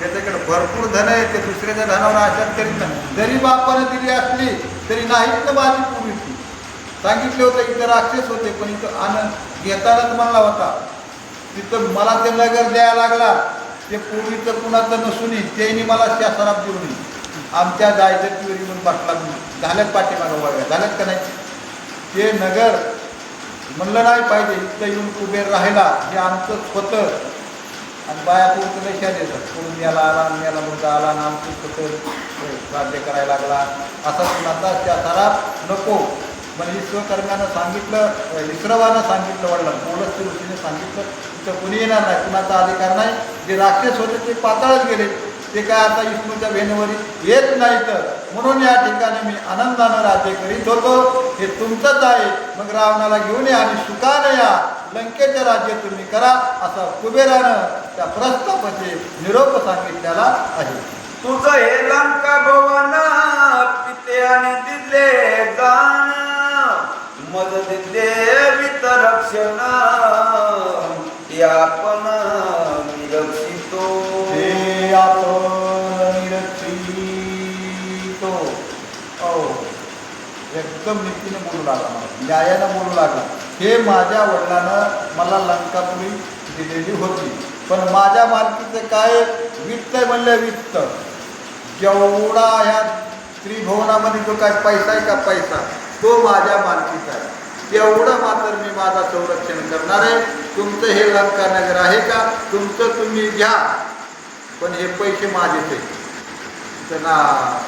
त्याच्याकडे भरपूर धन आहे ते दुसऱ्याच्या धनावर आशा करीत नाही. जरी बापानं दिली असली तरी नाहीत ना माझी पूर्वीची सांगितले होते इथं राक्षस होते पण इथं आनंद घेतानाच म्हणला होता. तिथं मला ते नगर द्यायला लागला. ते पूर्वीचं कुणाचं नसून त्यांनी मला त्या सराब देऊ नये आमच्या जायचं तिवरी म्हणून बसला झाल्यात पाठीमागा वगैरे झाल्यात का नाही? ते नगर म्हणलं नाही पाहिजे इथं येऊन कुबेर राहिला. हे आमचं स्वतः आणि बाया पुढचं रेषा देतात पुढून याला आला आणि याला मुलगा आला ना आमचं राज्य करायला लागला. असा कुणाचा त्या सराफ नको. म्हणजे पण विश्वकर्म्यानं सांगितलं विश्रवानं सांगितलं वडलं पोलसच्या ऋषीने सांगितलं तिथं कुणी येणार नाही कुणाचा अधिकार नाही. जे राक्षस होते ते पाताळत गेले. ते काय आता विष्णूच्या भेनवरी येत नाही तर. म्हणून या ठिकाणी मी आनंदानं राज्य करीत होतो. हे तुमचंच आहे. मग रावणाला घेऊन या आणि सुखानं या. लंकेचं राज्य तुम्ही करा असं कुबेरानं त्या प्रस्तापाचे निरोप सांगितलेला आहे. तुझं हे लंका भवन पिते आणि दिले जाण. मद दिले वितरक्षण ते आपण निरक्षितो हे आपण निरक्षितो हो. एकदम नीतीने बोलू लागला न्यायानं बोलू लागला. हे माझ्या वडिलानं मला लंकापुरी दिलेली होती. पण माझ्या मालकीचं काय वित्त आहे म्हणलं वित्त. जेवढा ह्या त्रिभुवनामध्ये जो काय पैसा आहे का पैसा तो माझ्या मालकीचा आहे. तेवढं मात्र मी माझा संरक्षण करणार आहे. तुमचं हे लंका नगर आहे का? तुमचं तुम्ही घ्या. पण हे पैसे माझेच आहे त्यांना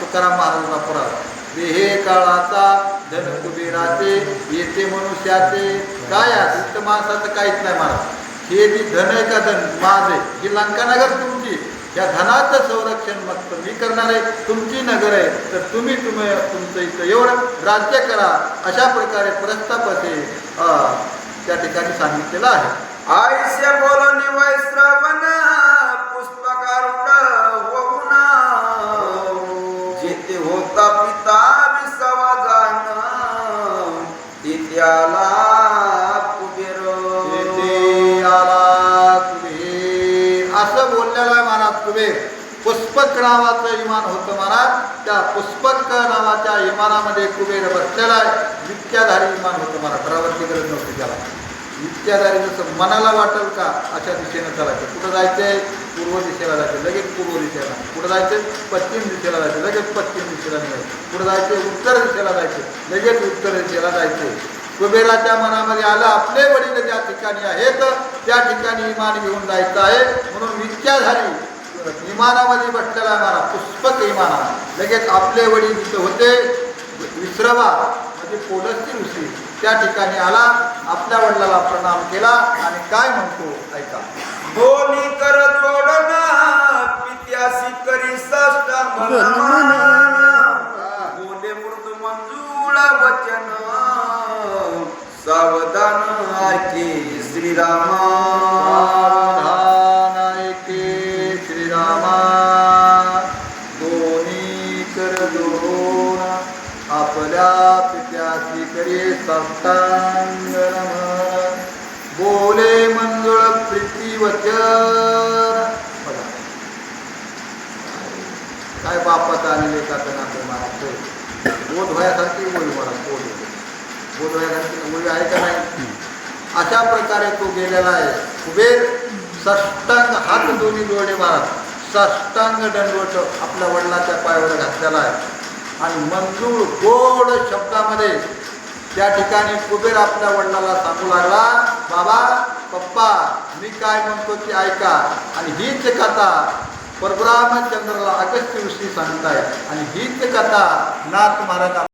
तुकाराम महाराजांना पुरावा हे काळाचा धन कुबेराचे येते मनुष्याचे. काय आहे माणसाचं काहीच नाही महाराज. हे जी धन आहे का धन माझ आहे ही लंकानगर तुमची या धनाचं संरक्षण मग मी करणार आहे तुमची नगर आहे तर तुम्ही तुम्ही तुमचं इथं एवढं राज्य करा, अशा प्रकारे प्रस्तापाचे त्या ठिकाणी सांगितलेलं आहे? आयुष्य बोलणी वैश्रवण पुष्पकारुड होऊन। जेथे होता पिता महाराज पुष्पक नावाचं इमान होतं महाराज. त्या पुष्पक नावाच्या इमानामध्ये कुबेर बसलेला आहे विद्याधारी इमान होतं महाराज. प्रवृत्ती गरज नव्हती त्याला. विद्याधारी जसं मनाला वाटेल का अशा दिशेनं चालायचं. कुठं जायचंय? पूर्व दिशेला जायचं. लगेच पूर्व दिशेला. कुठं जायचं पश्चिम दिशेला जायचं. लगेच पश्चिम दिशेला निघायचं. कुठं जायचं उत्तर दिशेला जायचं लगेच उत्तर दिशेला जायचं कुबेराच्या मनामध्ये आलं आपले वडील ज्या ठिकाणी आहेत त्या ठिकाणी इमान घेऊन जायचं आहे. म्हणून विद्याधारी इमानामध्ये बसलेला आहे मला पुष्पक इमाना. लगेच आपले वडील जिथे होते. विश्रवा म्हणजे पोलसची ऋषी त्या ठिकाणी आला. आपल्या वडिलाला प्रणाम केला आणि काय म्हणतो ऐका. दोन्ही कर जोडन पित्यासी करी साष्टांग. बोले मृदू मंजूळ वचन. सावधान ऐके श्रीरामा. पित्याची करी साष्टांग बोले मंजुळ प्रीती वचन। बघा. काय बापात आलेले लेखाचं नातं महाराज बोध व्हायासारखी होईल मला बोध बोध व्हायासारखी होईल आहे का नाही? अशा प्रकारे तो गेलेला आहे. कुबेर सष्टांग हात दोन्ही जोडे महाराज सष्टांग दंडवट आपल्या वडिलाच्या पायावर घातलेला आहे. आणि मंजूळ गोड शब्दामध्ये त्या ठिकाणी कुबेर आपल्या वडिलाला सांगू लागला बाबा पप्पा मी काय म्हणतो ती ऐका. आणि हीच कथा परब्राह्मचंद्राला अगस्त्य ऋषी सांगताय आणि हीच कथा नाथ महाराज